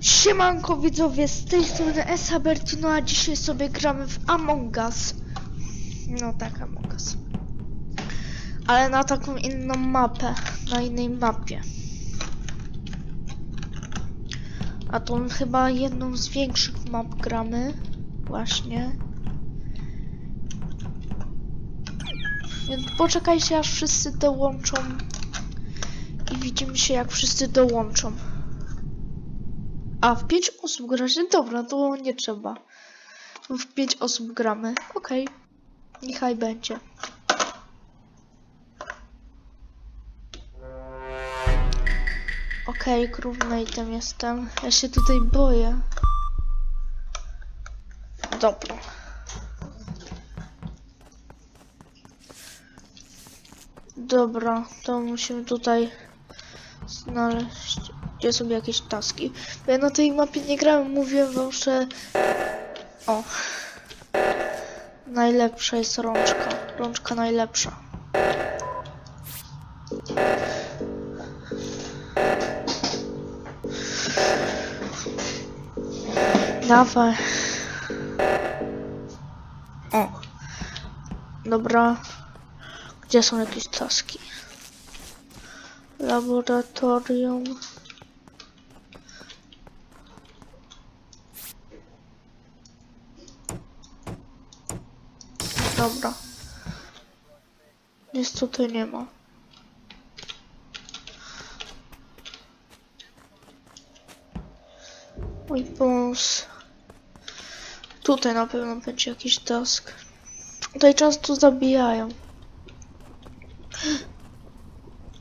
Siemanko widzowie, z tej strony Esa Bertino, a dzisiaj sobie gramy w Among Us. No tak, Among Us. Ale na taką inną mapę, na innej mapie. A tą chyba jedną z większych map gramy. Właśnie. Więc poczekajcie aż wszyscy dołączą. I widzimy się jak wszyscy dołączą. A, w 5 osób gracie? Dobra, to nie trzeba. W 5 osób gramy. Okej. Niechaj będzie. Okej, okay, crewmate'em jestem. Ja się tutaj boję. Dobra. Dobra, to musimy tutaj znaleźć, gdzie są jakieś taski. Ja na tej mapie nie grałem, mówiłem wam, że... O. Najlepsza jest rączka. Rączka najlepsza. Dawaj. O. Dobra. Gdzie są jakieś taski? Laboratorium. Dobra. Nic tutaj nie ma. Boss. Tutaj na pewno będzie jakiś task. Tutaj często zabijają.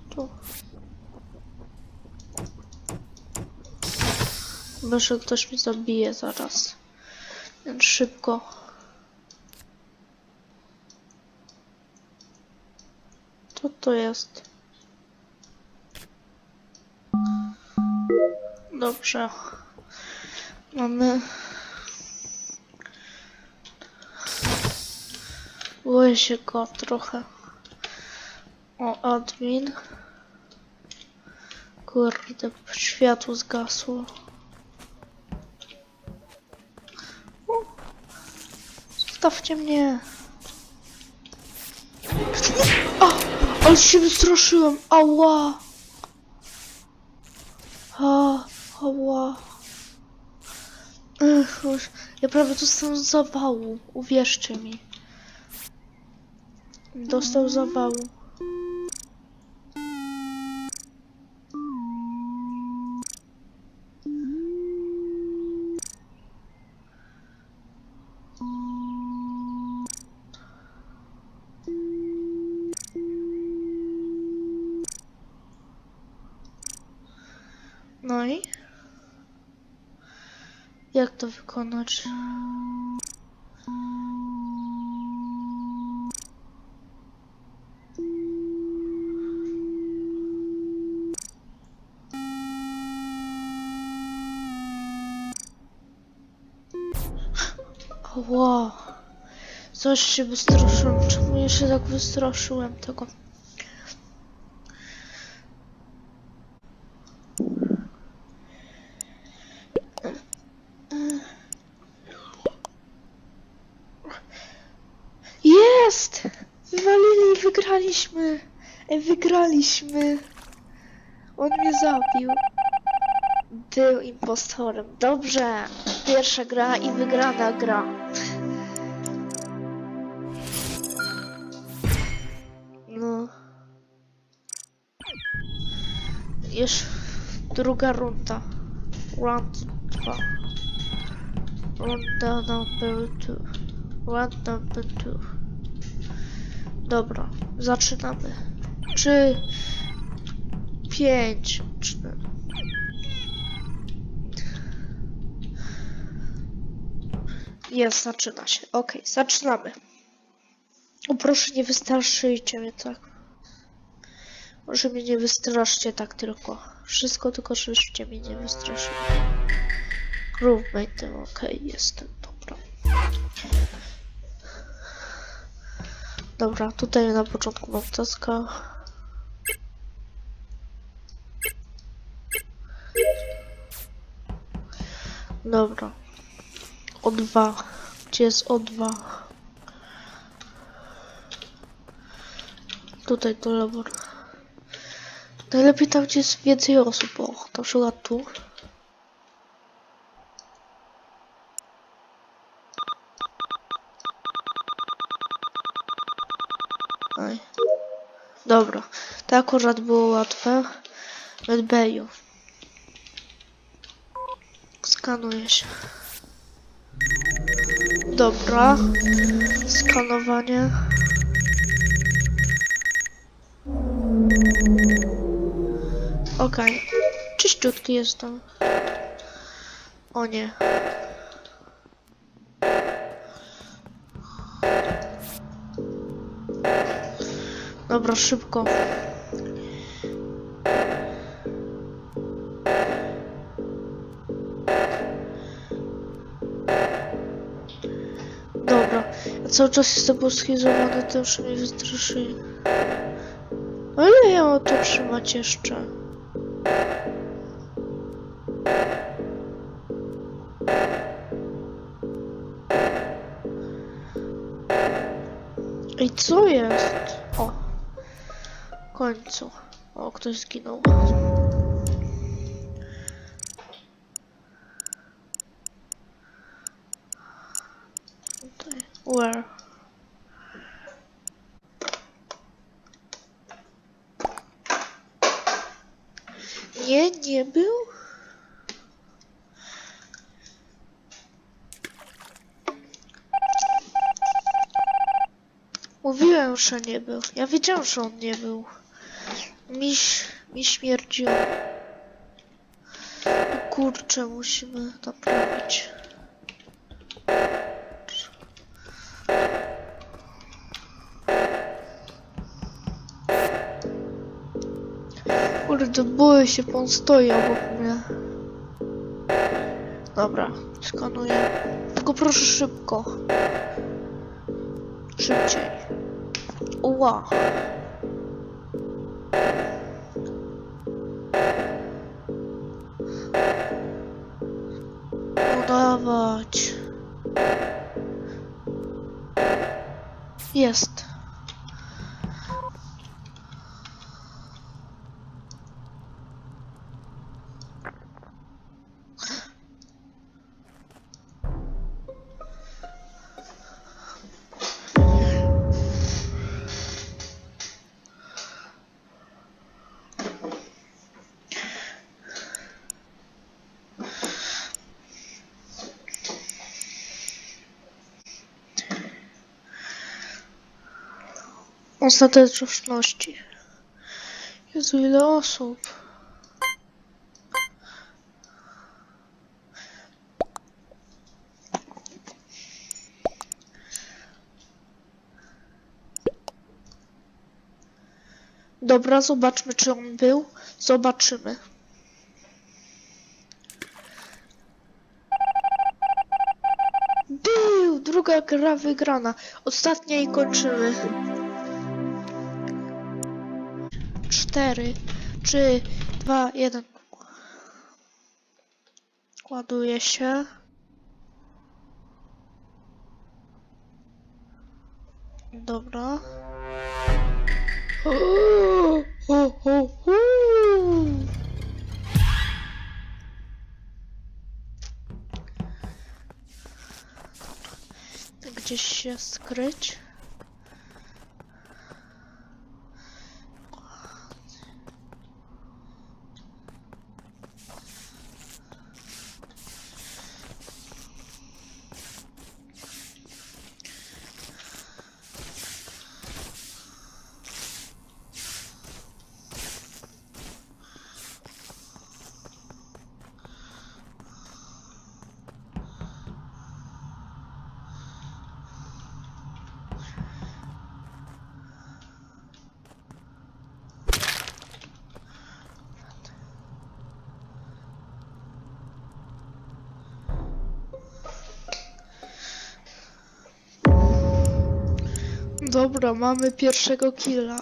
Tu. Myślę, ktoś mnie zabije zaraz. Więc szybko. Co to jest? Dobrze. Mamy... Boję się go trochę. O, admin. Kurde, światło zgasło. O, Zostawcie mnie. O, ale się wystraszyłem. Ała. A, ała. Ech, już- ja prawie dostałem zawału. Uwierzcie mi. Dostał zawału. No i? Jak to wykonać? Ła. Coś się wystraszyłem. Czemu ja się tak wystraszyłem tego? Jest! Wywalili, wygraliśmy! Wygraliśmy! On mnie zabił. Był impostorem. Dobrze. Pierwsza gra i wygrana gra. No. Już druga runda. Round 2. Runda number 2. Round number 2. Dobra, zaczynamy. Trzy, pięć, cztery. Jest, zaczyna się. Okej, zaczynamy. O, proszę, nie wystraszyjcie mnie tak. Może mnie nie wystraszcie tak tylko. Wszystko tylko, żebyście mnie nie wystraszyli. Groovemate, okej, jestem, dobra. Dobra, tutaj na początku mam taska. Dobra. O2. Gdzie jest O2? Tutaj to labor. Najlepiej tam, gdzie jest więcej osób. O, na przykład tu. Akurat było łatwe. Medbayu. Skanuje się. Dobra. Skanowanie. Okej. Czyściutki jestem. O nie. Dobra, szybko. Cały czas jestem poschizowany, to już mnie wystraszy. Ile ja mam to trzymać jeszcze? Ej, co jest? O, w końcu. O, ktoś zginął. Tutaj. Where? Nie, nie był. Mówiłem, że nie był. Ja wiedziałem, że on nie był. Mi, ś- mi śmierdziło. Kurczę, musimy naprawić. Kurde, boję się, bo on stoi obok mnie. Dobra, skanuję. Tylko proszę szybko. Szybciej. Ła. Udawać. Jest. Ostateczności. Jezu, ile osób. Dobra, zobaczmy, czy on był. Zobaczymy. Był! Druga gra wygrana. Ostatnia i kończymy. Cztery, trzy, dwa, jeden. Ładuje się. Dobra. O. Gdzieś się skryć. Dobra, mamy pierwszego killa.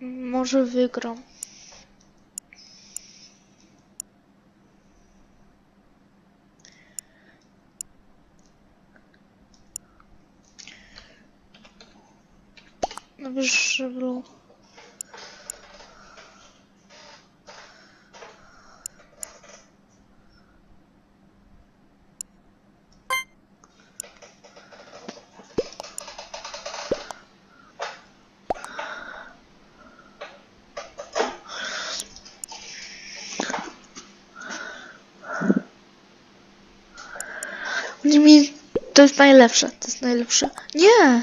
Może wygram. Nie mi... To jest najlepsze, to jest najlepsze. Nie!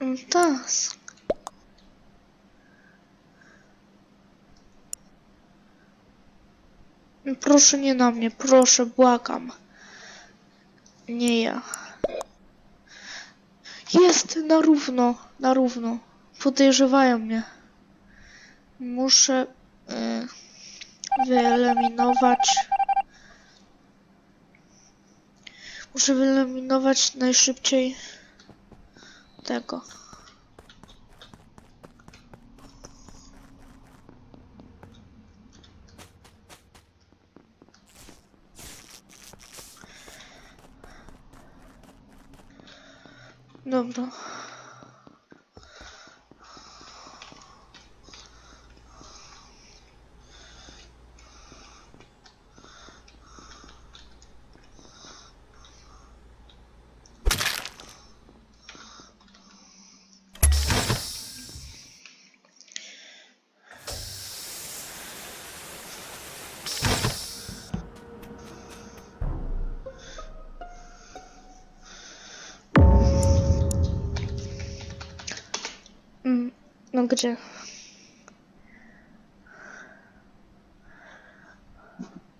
Mm, Tak. Proszę nie na mnie, proszę, błagam. Nie ja. Jest na równo, na równo. Podejrzewają mnie. Muszę y, wyeliminować. Muszę wyeliminować najszybciej tego. Dobra. Mm, no gdzie?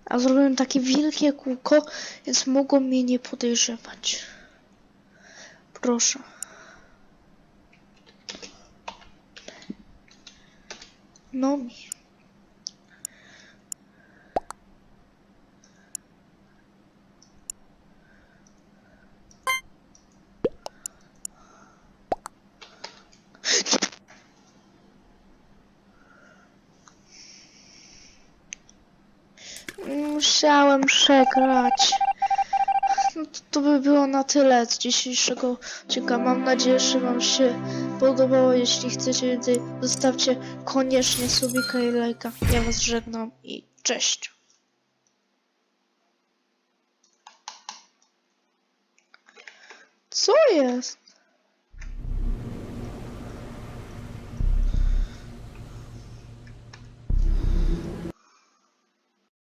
A zrobiłem takie wielkie kółko, więc mogą mnie nie podejrzewać. Proszę. No mi. Musiałem przegrać. No to, to by było na tyle z dzisiejszego odcinka. Mam nadzieję, że Wam się podobało. Jeśli chcecie więcej, zostawcie koniecznie subika i lajka. Ja Was żegnam i cześć. Co jest?